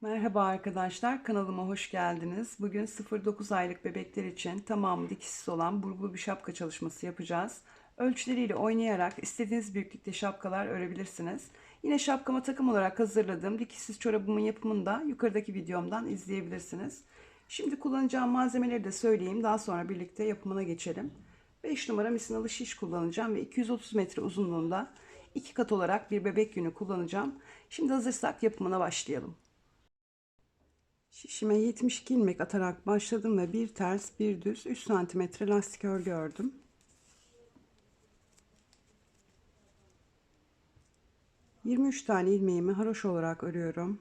Merhaba arkadaşlar, kanalıma hoş geldiniz. Bugün 0-9 aylık bebekler için tamamı dikişsiz olan burgulu bir şapka çalışması yapacağız. Ölçüleriyle oynayarak istediğiniz büyüklükte şapkalar örebilirsiniz. Yine şapkama takım olarak hazırladığım dikişsiz çorabımın yapımını da yukarıdaki videomdan izleyebilirsiniz. Şimdi kullanacağım malzemeleri de söyleyeyim, daha sonra birlikte yapımına geçelim. 5 numara misinalı şiş kullanacağım ve 230 metre uzunluğunda iki kat olarak bir bebek yünü kullanacağım. Şimdi hazırsak yapımına başlayalım. Şişime 72 ilmek atarak başladım ve bir ters bir düz 3 cm lastik örgü ördüm. Yirmi tane ilmeğimi haroş olarak örüyorum.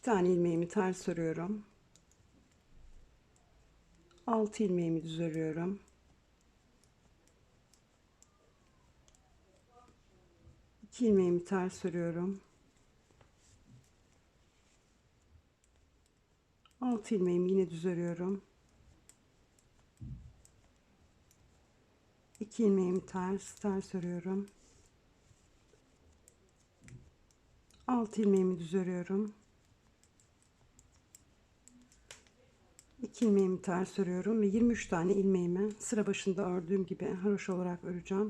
İki tane ilmeğimi ters örüyorum. Altı ilmeğimi düz örüyorum. İki ilmeğimi ters örüyorum. Altı ilmeğimi yine düz örüyorum. İki ilmeğimi ters ters örüyorum. Altı ilmeğimi düz örüyorum. 2 ilmeğimi ters örüyorum ve 23 tane ilmeğimi sıra başında ördüğüm gibi haroş olarak öreceğim.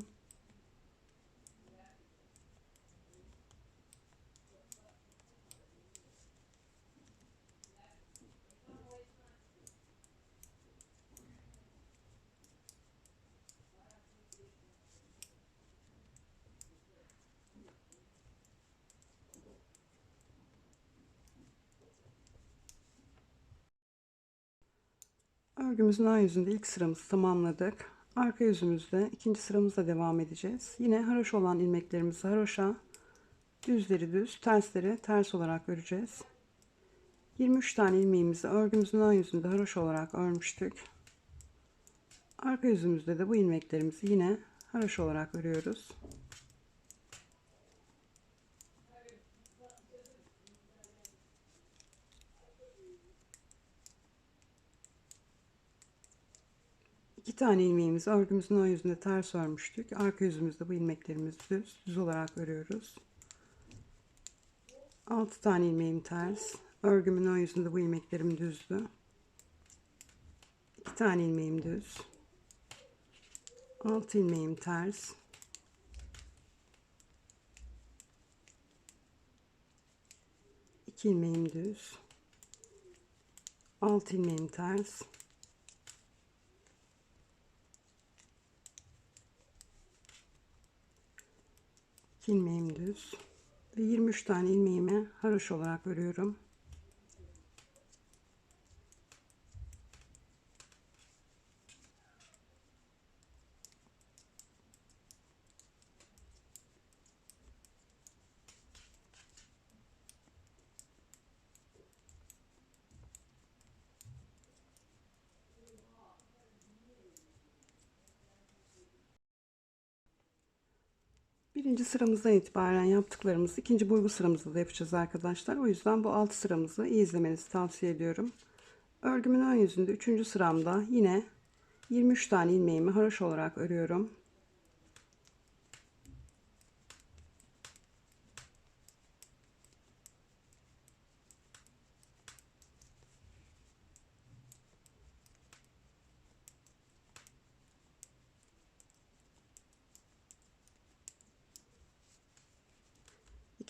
Örgümüzün ön yüzünde ilk sıramızı tamamladık. Arka yüzümüzde ikinci sıramızla devam edeceğiz. Yine haroş olan ilmeklerimizi haroşa, düzleri düz, tersleri ters olarak öreceğiz. 23 tane ilmeğimizi örgümüzün ön yüzünde haroş olarak örmüştük. Arka yüzümüzde de bu ilmeklerimizi yine haroş olarak örüyoruz. İki tane ilmeğimizi örgümüzün ön yüzünde ters örmüştük. Arka yüzümüzde bu ilmeklerimizi düz, düz olarak örüyoruz. 6 tane ilmeğim ters. Örgümün ön yüzünde bu ilmeklerim düzdü. 2 tane ilmeğim düz. 6 ilmeğim ters. İki ilmeğim düz. 6 ilmeğim ters. İlmeğim düz ve 23 tane ilmeğimi haroş olarak örüyorum. Birinci sıramızdan itibaren yaptıklarımızı ikinci burgu sıramızda da yapacağız arkadaşlar. O yüzden bu alt sıramızı iyi izlemenizi tavsiye ediyorum. Örgümün ön yüzünde üçüncü sıramda yine 23 tane ilmeğimi haroş olarak örüyorum.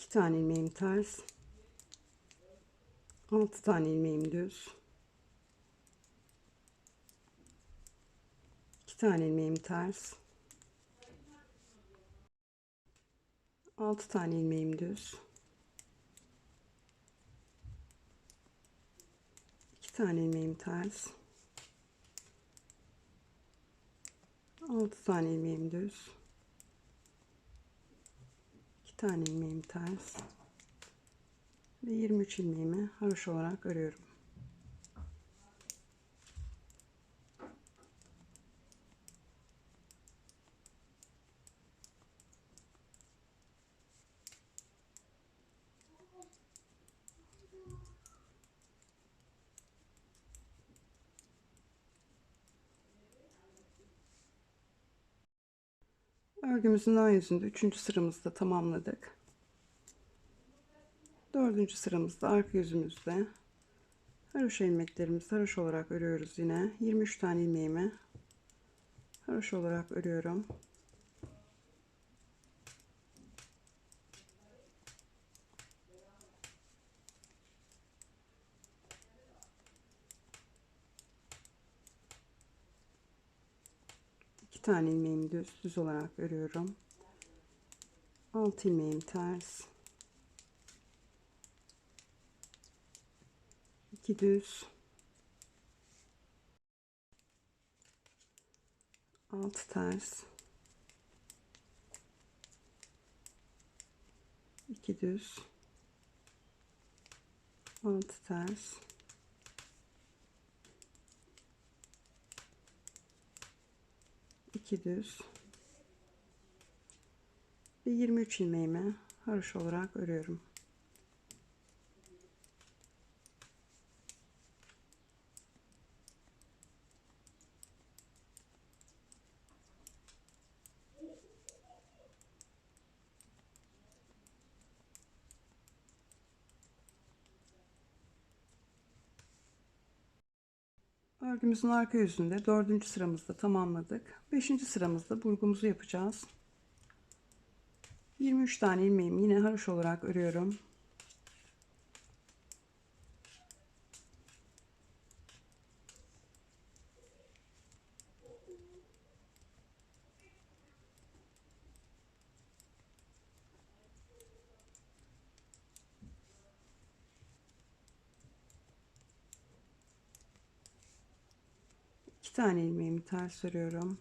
iki tane ilmeğim ters. 6 tane ilmeğim düz. 2 tane ilmeğim ters. 6 tane ilmeğim düz. 2 tane ilmeğim ters. 6 tane ilmeğim düz tane ilmeğim ters Ve 23 ilmeğimi haroş olarak örüyorum. Örgümüzün ön yüzünde 3. sıramızda tamamladık. 4. sıramızda arka yüzümüzde haroşa ilmeklerimizi haroş olarak örüyoruz yine. 23 tane ilmeğimi haroş olarak örüyorum. İki tane ilmeğimi düz, düz olarak örüyorum. 6 ilmeğim ters. 2 düz. 6 ters. 2 düz. 6 ters. 2 düz ve 23 ilmeğimi haroş olarak örüyorum. Örgümüzün arka yüzünde dördüncü sıramızda tamamladık. Beşinci sıramızda burgumuzu yapacağız. 23 tane ilmeğimi yine haroş olarak örüyorum. İki tane ilmeğimi ters örüyorum.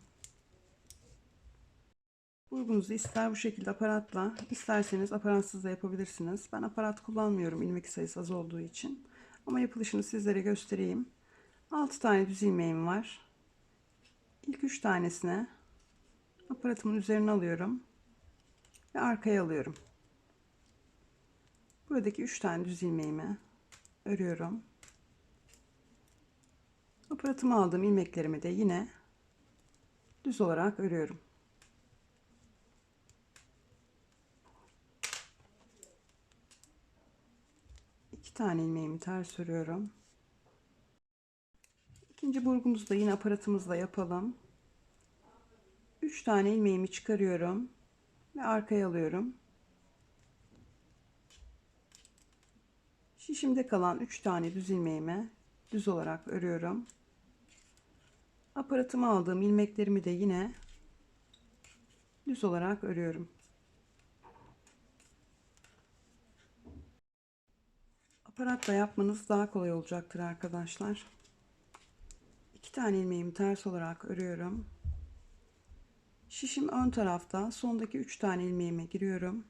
Burgunuzu ister bu şekilde aparatla, isterseniz aparatsız da yapabilirsiniz. Ben aparat kullanmıyorum ilmek sayısı az olduğu için. Ama yapılışını sizlere göstereyim. 6 tane düz ilmeğim var. İlk 3 tanesine aparatımın üzerine alıyorum ve arkaya alıyorum. Buradaki 3 tane düz ilmeğimi örüyorum. Aparatıma aldığım ilmeklerimi de yine düz olarak örüyorum. İki tane ilmeğimi ters örüyorum. İkinci burgumuzu da yine aparatımızla yapalım. Üç tane ilmeğimi çıkarıyorum ve arkaya alıyorum. Şişimde kalan üç tane düz ilmeğimi düz olarak örüyorum. Aparatıma aldığım ilmeklerimi de yine düz olarak örüyorum. Aparatla yapmanız daha kolay olacaktır arkadaşlar. İki tane ilmeğimi ters olarak örüyorum. Şişim ön tarafta. Sondaki üç tane ilmeğime giriyorum.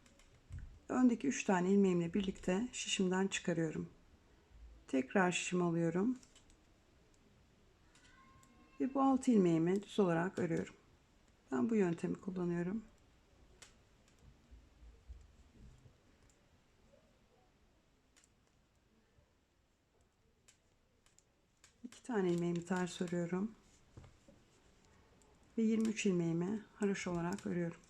Öndeki üç tane ilmeğimle birlikte şişimden çıkarıyorum. Tekrar şişimi alıyorum. Ve bu altı ilmeğimi düz olarak örüyorum. Ben bu yöntemi kullanıyorum. İki tane ilmeğimi ters örüyorum. Ve 23 ilmeğimi haroş olarak örüyorum.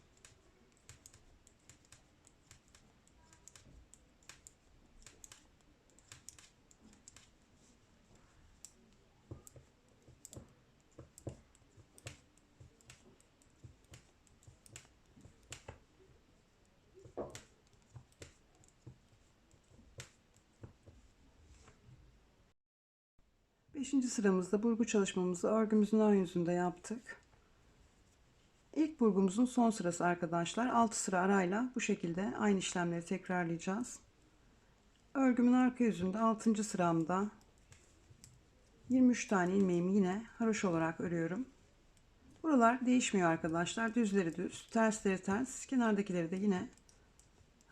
Beşinci sıramızda burgu çalışmamızı örgümüzün ön yüzünde yaptık. İlk burgumuzun son sırası arkadaşlar. 6 sıra arayla bu şekilde aynı işlemleri tekrarlayacağız. Örgümün arka yüzünde 6. sıramda 23 tane ilmeğimi yine haroş olarak örüyorum. Buralar değişmiyor arkadaşlar. Düzleri düz, tersleri ters, kenardakileri de yine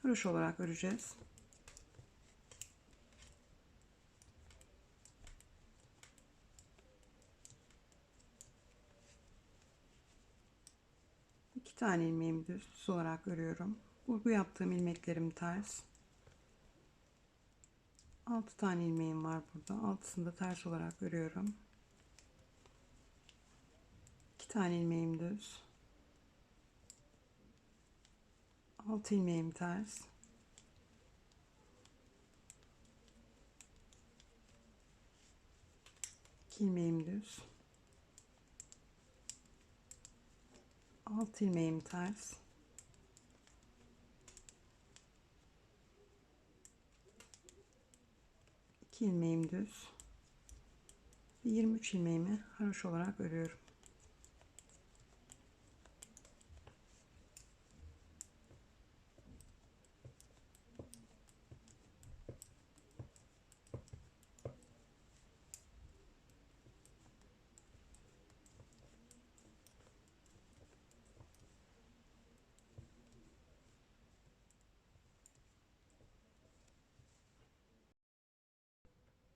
haroş olarak öreceğiz. Tane ilmeğimi düz olarak örüyorum. Vurgu yaptığım ilmeklerim ters. 6 tane ilmeğim var burada. Altısını da ters olarak örüyorum. 2 tane ilmeğim düz. 6 ilmeğim ters. 2 ilmeğim düz. 6 ilmeğim ters. 2 ilmeğim düz. 23 ilmeğimi haroş olarak örüyorum.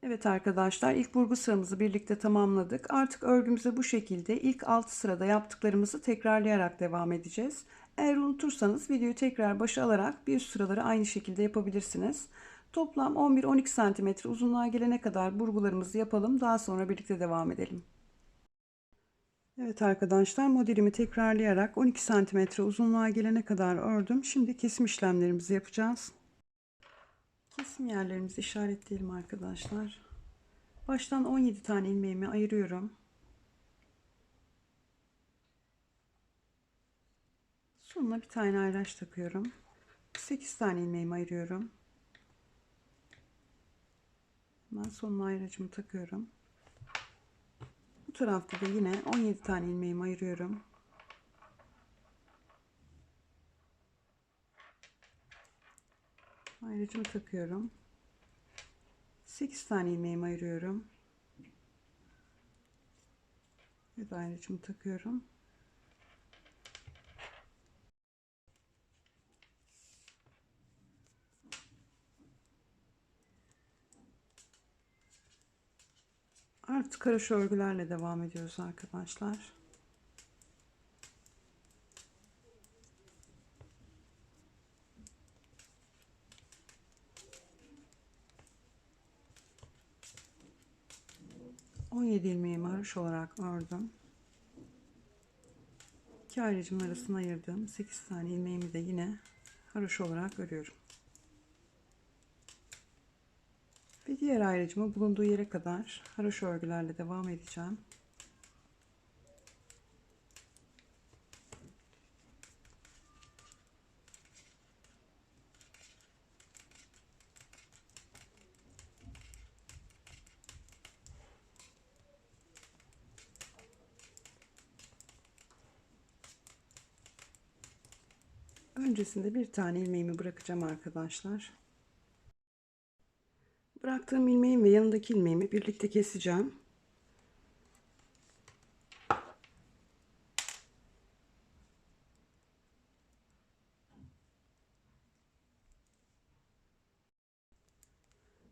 Evet arkadaşlar ilk burgu sıramızı birlikte tamamladık. Artık örgümüze bu şekilde ilk 6 sırada yaptıklarımızı tekrarlayarak devam edeceğiz. Eğer unutursanız videoyu tekrar başa alarak bir üst sıraları aynı şekilde yapabilirsiniz. Toplam 11-12 cm uzunluğa gelene kadar burgularımızı yapalım. Daha sonra birlikte devam edelim. Evet arkadaşlar modelimi tekrarlayarak 12 cm uzunluğa gelene kadar ördüm. Şimdi kesim işlemlerimizi yapacağız. Kesim yerlerimizi işaretleyelim arkadaşlar. Baştan 17 tane ilmeğimi ayırıyorum. Sonuna bir tane ayraç takıyorum. 8 tane ilmeğimi ayırıyorum. Hemen sonuna ayracımı takıyorum. Bu tarafta da yine 17 tane ilmeğimi ayırıyorum. Ayrıcımı takıyorum. 8 tane ilmeğimi ayırıyorum. Ve de ayrıcımı takıyorum. Artık karış örgülerle devam ediyoruz arkadaşlar. 17 ilmeğimi haroş olarak ördüm. İki ayrıcımın arasına ayırdığım 8 tane ilmeğimi de yine haroş olarak örüyorum. Ve diğer ayrıcımı bulunduğu yere kadar haroş örgülerle devam edeceğim. Öncesinde bir tane ilmeğimi bırakacağım arkadaşlar. Bıraktığım ilmeğim ve yanındaki ilmeğimi birlikte keseceğim.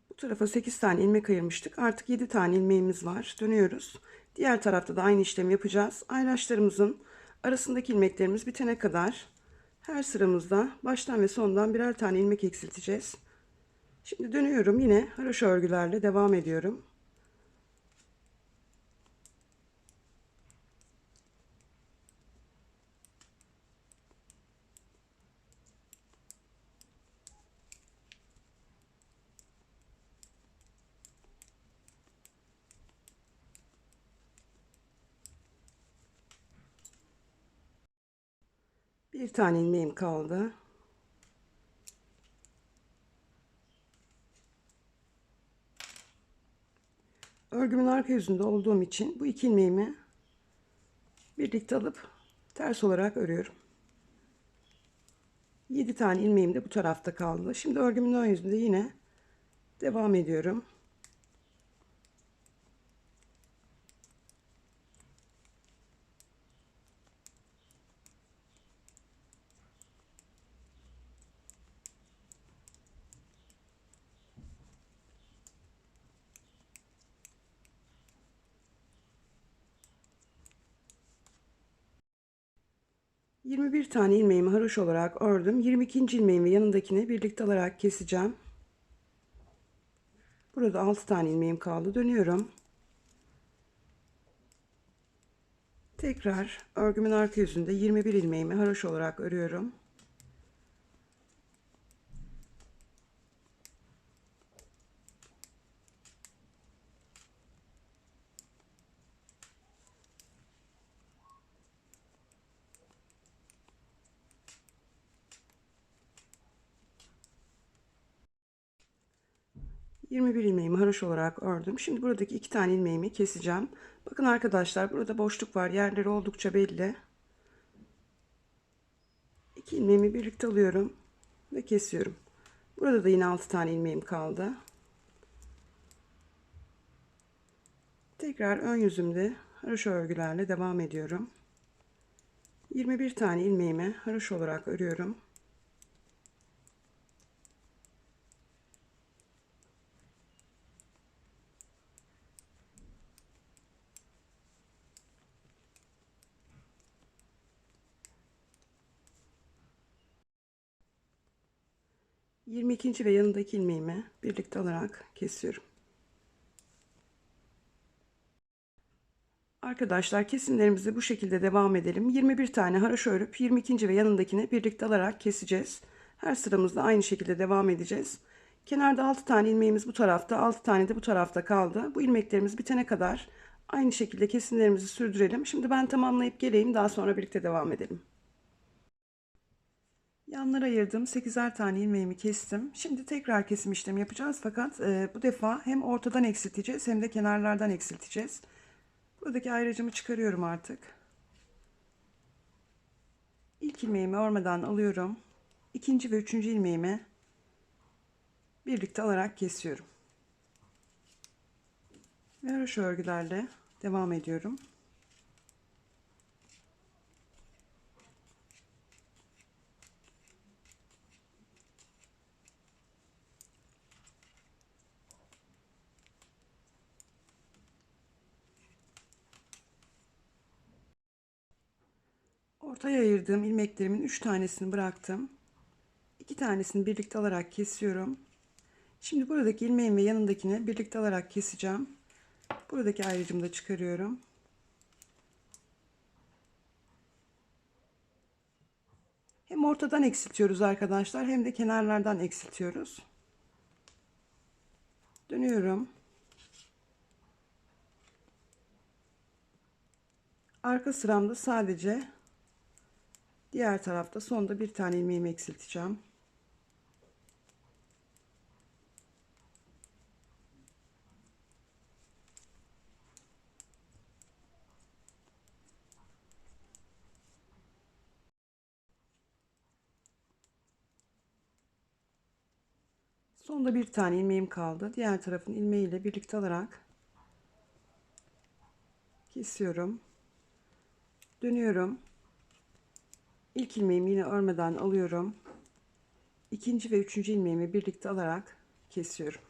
Bu tarafa 8 tane ilmek ayırmıştık. Artık 7 tane ilmeğimiz var. Dönüyoruz. Diğer tarafta da aynı işlemi yapacağız. Ayraçlarımızın arasındaki ilmeklerimiz bitene kadar her sıramızda baştan ve sondan birer tane ilmek eksilteceğiz. Şimdi dönüyorum yine haroşa örgülerle devam ediyorum. Bir tane ilmeğim kaldı. Örgümün arka yüzünde olduğum için bu iki ilmeğimi birlikte alıp ters olarak örüyorum. 7 tane ilmeğim de bu tarafta kaldı. Şimdi örgümün ön yüzünde yine devam ediyorum. Tane ilmeğimi haroş olarak ördüm. 22. ilmeğimi yanındakini birlikte alarak keseceğim. Burada 6 tane ilmeğim kaldı. Dönüyorum. Tekrar örgümün arka yüzünde 21 ilmeğimi haroş olarak örüyorum. Yirmi bir ilmeğimi haroş olarak ördüm. Şimdi buradaki iki tane ilmeğimi keseceğim. Bakın arkadaşlar burada boşluk var. Yerleri oldukça belli. İki ilmeğimi birlikte alıyorum ve kesiyorum. Burada da yine 6 tane ilmeğim kaldı. Tekrar ön yüzümde haroşa örgülerle devam ediyorum. 21 tane ilmeğimi haroş olarak örüyorum. Yirmi ikinci ve yanındaki ilmeğimi birlikte alarak kesiyorum. Arkadaşlar kesimlerimizi bu şekilde devam edelim. 21 tane haroşa örüp 22. ve yanındakini birlikte alarak keseceğiz. Her sıramızda aynı şekilde devam edeceğiz. Kenarda 6 tane ilmeğimiz bu tarafta, 6 tane de bu tarafta kaldı. Bu ilmeklerimiz bitene kadar aynı şekilde kesimlerimizi sürdürelim. Şimdi ben tamamlayıp geleyim, daha sonra birlikte devam edelim. Yanlara ayırdım. 8'er tane ilmeğimi kestim. Şimdi tekrar kesim işlemi yapacağız. Fakat e, bu defa hem ortadan eksilteceğiz hem de kenarlardan eksilteceğiz. Buradaki ayracımı çıkarıyorum artık. İlk ilmeğimi örmeden alıyorum. İkinci ve üçüncü ilmeğimi birlikte alarak kesiyorum. Ve örgülerle devam ediyorum. Ortaya ayırdığım ilmeklerimin 3 tanesini bıraktım. 2 tanesini birlikte alarak kesiyorum. Şimdi buradaki ilmeğin ve yanındakini birlikte alarak keseceğim. Buradaki ayrıcımı da çıkarıyorum. Hem ortadan eksiltiyoruz arkadaşlar hem de kenarlardan eksiltiyoruz. Dönüyorum. Arka sıramda sadece Diğer tarafta sonda bir tane ilmeğimi eksilteceğim. Sonda bir tane ilmeğim kaldı. Diğer tarafın ilmeğiyle birlikte alarak kesiyorum. Dönüyorum. İlk ilmeğimi yine örmeden alıyorum. İkinci ve üçüncü ilmeğimi birlikte alarak kesiyorum.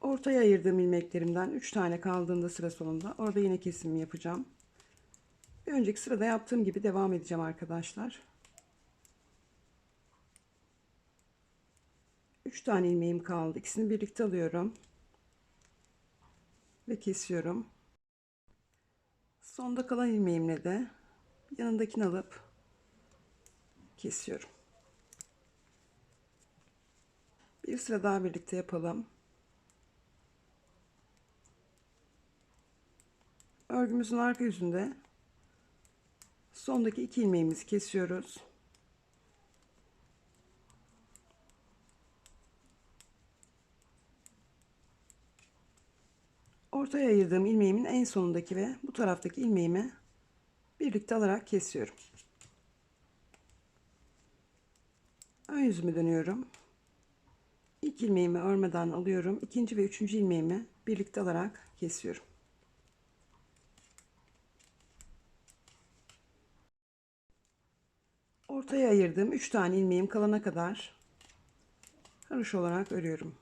Ortaya ayırdığım ilmeklerimden 3 tane kaldığında sıra sonunda orada yine kesimi yapacağım. Bir önceki sırada yaptığım gibi devam edeceğim arkadaşlar. 3 tane ilmeğim kaldı. İkisini birlikte alıyorum. Ve kesiyorum. Sonda kalan ilmeğimle de yanındakini alıp kesiyorum. Bir sıra daha birlikte yapalım. Örgümüzün arka yüzünde sondaki iki ilmeğimizi kesiyoruz. Ortaya ayırdığım ilmeğimin en sonundaki ve bu taraftaki ilmeğimi birlikte alarak kesiyorum. Ön yüzümü dönüyorum. İlk ilmeğimi örmeden alıyorum. İkinci ve üçüncü ilmeğimi birlikte alarak kesiyorum. Ortaya ayırdığım 3 tane ilmeğim kalana kadar haroş olarak örüyorum.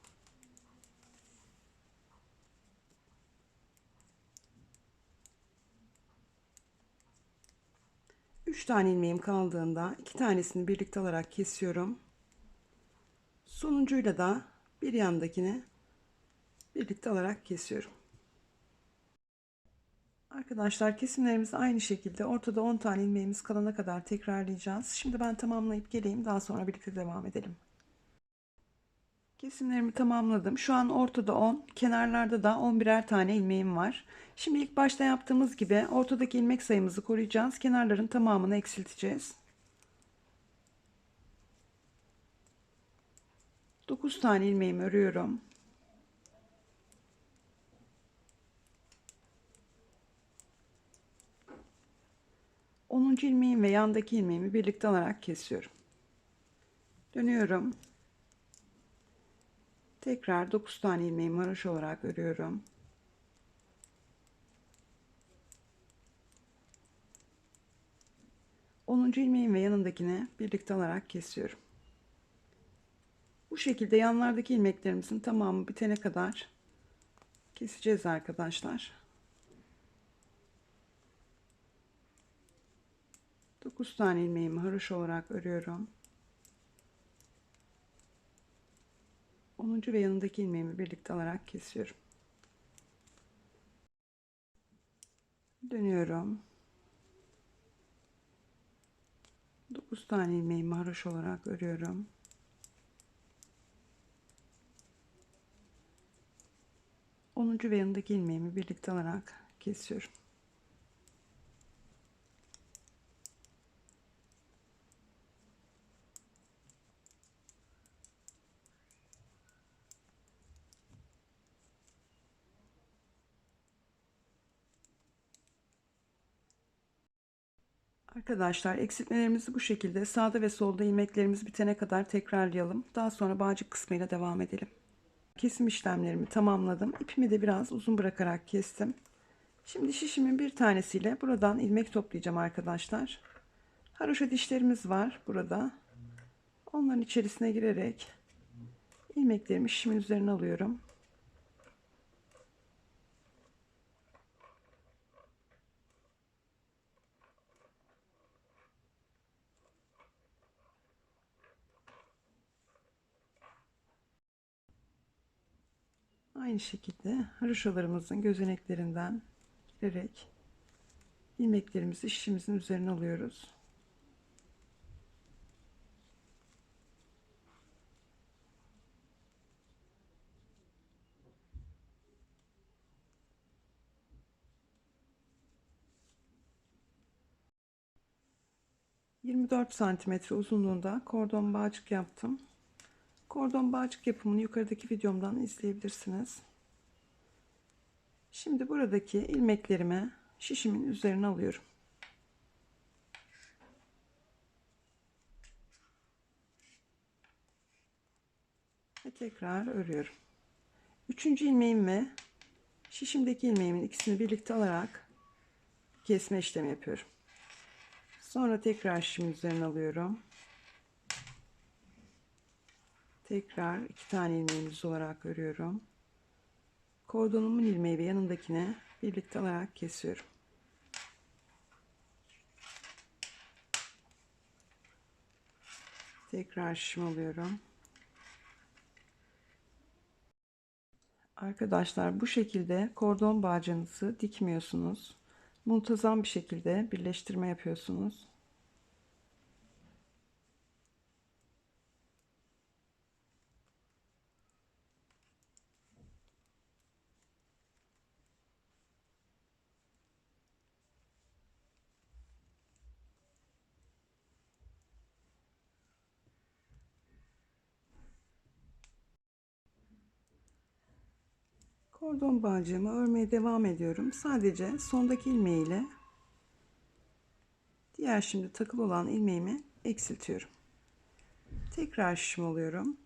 3 tane ilmeğim kaldığında iki tanesini birlikte alarak kesiyorum. Sonuncuyla da bir yandakini birlikte alarak kesiyorum. Arkadaşlar kesimlerimizi aynı şekilde ortada 10 tane ilmeğimiz kalana kadar tekrarlayacağız. Şimdi ben tamamlayıp geleyim daha sonra birlikte devam edelim. Kesimlerimi tamamladım. Şu an ortada 10, kenarlarda da 11'er tane ilmeğim var. Şimdi ilk başta yaptığımız gibi ortadaki ilmek sayımızı koruyacağız. Kenarların tamamını eksilteceğiz. 9 tane ilmeğimi örüyorum. Onuncu ilmeğim ve yandaki ilmeğimi birlikte alarak kesiyorum. Dönüyorum. Tekrar 9 tane ilmeğimi haroş olarak örüyorum. Onuncu ilmeğim ve yanındakini birlikte alarak kesiyorum. Bu şekilde yanlardaki ilmeklerimizin tamamı bitene kadar keseceğiz arkadaşlar. 9 tane ilmeğimi haroş olarak örüyorum. 10. ve yanındaki ilmeğimi birlikte alarak kesiyorum. Dönüyorum. 9 tane ilmeğimi haroş olarak örüyorum. Onuncu ve yanındaki ilmeğimi birlikte alarak kesiyorum. Arkadaşlar eksiltmelerimizi bu şekilde sağda ve solda ilmeklerimiz bitene kadar tekrarlayalım. Daha sonra bağcık kısmıyla devam edelim. Kesim işlemlerimi tamamladım. İpimi de biraz uzun bırakarak kestim. Şimdi şişimin bir tanesiyle buradan ilmek toplayacağım arkadaşlar. Haroşa dişlerimiz var burada. Onların içerisine girerek ilmeklerimi şişimin üzerine alıyorum. Aynı şekilde haroşalarımızın gözeneklerinden girerek ilmeklerimizi şişimizin üzerine alıyoruz. ...24 santimetre uzunluğunda kordon bağcık yaptım. Kordon bağcık yapımını yukarıdaki videomdan izleyebilirsiniz. Şimdi buradaki ilmeklerimi şişimin üzerine alıyorum. Ve tekrar örüyorum. Üçüncü ilmeğimi şişimdeki ilmeğimin ikisini birlikte alarak kesme işlemi yapıyorum. Sonra tekrar şişimin üzerine alıyorum. Tekrar iki tane ilmeğimiz olarak örüyorum. Kordonumun ilmeği ve yanındakine birlikte alarak kesiyorum. Tekrar şişim alıyorum. Arkadaşlar bu şekilde kordon bağcığınızı dikmiyorsunuz. Muntazam bir şekilde birleştirme yapıyorsunuz. Kordon bağcığımı örmeye devam ediyorum. Sadece sondaki ilmeği ile diğer şimdi takılı olan ilmeğimi eksiltiyorum. Tekrar şişim alıyorum.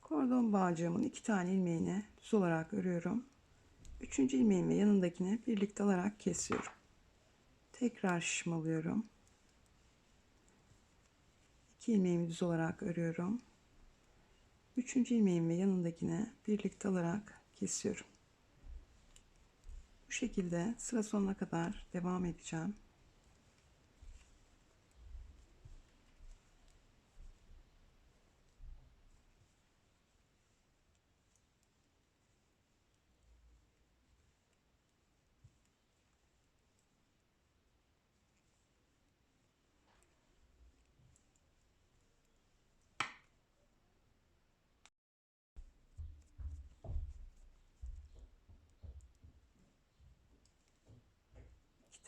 Kordon bağcığımın iki tane ilmeğini düz olarak örüyorum. Üçüncü ilmeğimi yanındakini birlikte alarak kesiyorum. Tekrar şişim alıyorum. İki ilmeğimi düz olarak örüyorum. Üçüncü ilmeğim ve yanındakine birlikte alarak kesiyorum. Bu şekilde sıra sonuna kadar devam edeceğim.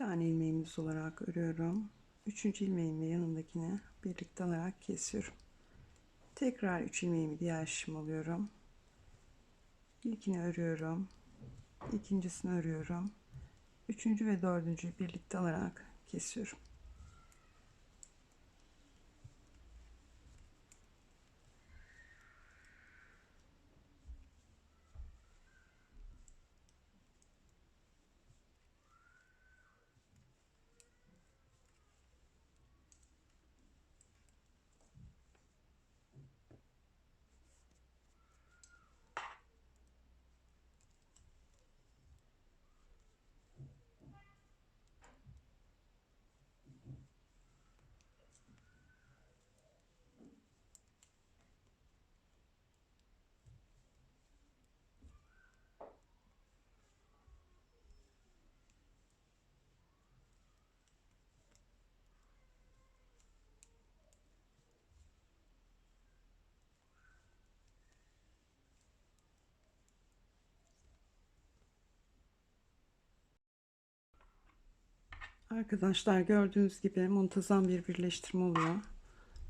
Tane ilmeğimiz olarak örüyorum. Üçüncü ilmeğimle yanındakini birlikte alarak kesiyorum. Tekrar üç ilmeğimi diğer şişime alıyorum. İlkini örüyorum. ikincisini örüyorum. Üçüncü ve dördüncüyü birlikte alarak kesiyorum. Arkadaşlar gördüğünüz gibi muntazam bir birleştirme oluyor.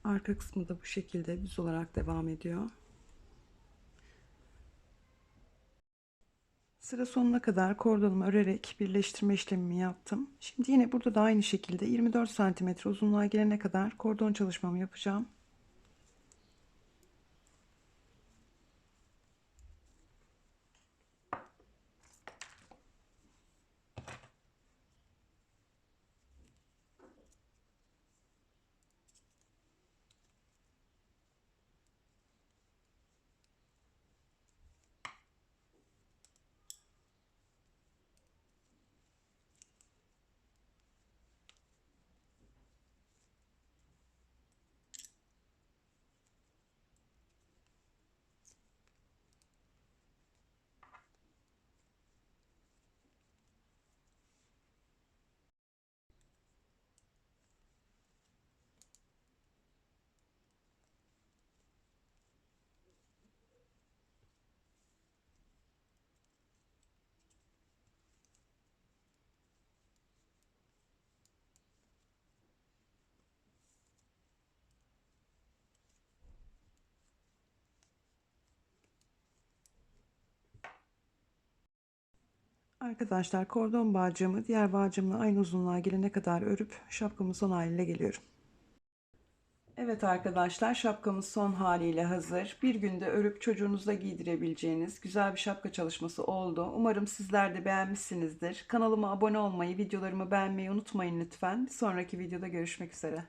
Arka kısmı da bu şekilde düz olarak devam ediyor. Sıra sonuna kadar kordonumu örerek birleştirme işlemimi yaptım. Şimdi yine burada da aynı şekilde 24 cm uzunluğa gelene kadar kordon çalışmamı yapacağım. Arkadaşlar kordon bağcığımı diğer bağcığımla aynı uzunluğa gelene kadar örüp şapkamın son haline geliyorum. Evet arkadaşlar şapkamız son haliyle hazır. Bir günde örüp çocuğunuza giydirebileceğiniz güzel bir şapka çalışması oldu. Umarım sizler de beğenmişsinizdir. Kanalıma abone olmayı, videolarımı beğenmeyi unutmayın lütfen. Bir sonraki videoda görüşmek üzere.